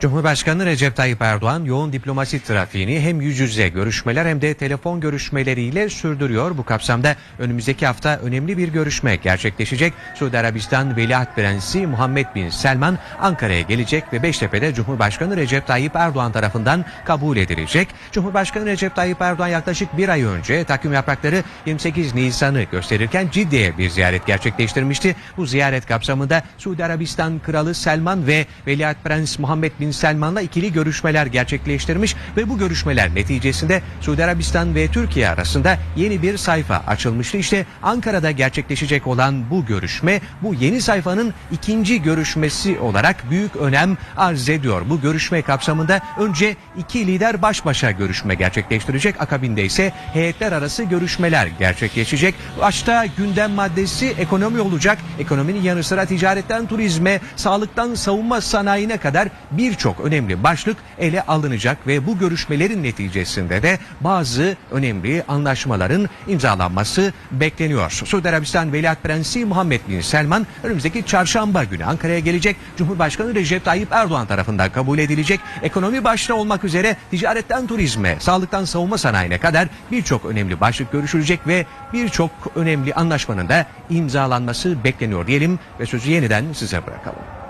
Cumhurbaşkanı Recep Tayyip Erdoğan yoğun diplomasi trafiğini hem yüz yüze görüşmeler hem de telefon görüşmeleriyle sürdürüyor. Bu kapsamda önümüzdeki hafta önemli bir görüşme gerçekleşecek. Suudi Arabistan Veliaht Prensi Muhammed Bin Selman Ankara'ya gelecek ve Beştepe'de Cumhurbaşkanı Recep Tayyip Erdoğan tarafından kabul edilecek. Cumhurbaşkanı Recep Tayyip Erdoğan yaklaşık bir ay önce takvim yaprakları 28 Nisan'ı gösterirken Cidde'ye bir ziyaret gerçekleştirmişti. Bu ziyaret kapsamında Suudi Arabistan Kralı Selman ve Veliaht Prens Muhammed Bin Selman'la ikili görüşmeler gerçekleştirmiş ve bu görüşmeler neticesinde Suudi Arabistan ve Türkiye arasında yeni bir sayfa açılmıştı. İşte Ankara'da gerçekleşecek olan bu görüşme bu yeni sayfanın ikinci görüşmesi olarak büyük önem arz ediyor. Bu görüşme kapsamında önce iki lider baş başa görüşme gerçekleştirecek. Akabinde ise heyetler arası görüşmeler gerçekleşecek. Başta gündem maddesi ekonomi olacak. Ekonominin yanı sıra ticaretten turizme, sağlıktan savunma sanayine kadar birçok önemli başlık ele alınacak ve bu görüşmelerin neticesinde de bazı önemli anlaşmaların imzalanması bekleniyor. Suudi Arabistan Veliaht Prensi Muhammed Bin Selman önümüzdeki çarşamba günü Ankara'ya gelecek. Cumhurbaşkanı Recep Tayyip Erdoğan tarafından kabul edilecek. Ekonomi başta olmak üzere ticaretten turizme, sağlıktan savunma sanayine kadar birçok önemli başlık görüşülecek ve birçok önemli anlaşmanın da imzalanması bekleniyor diyelim ve sözü yeniden size bırakalım.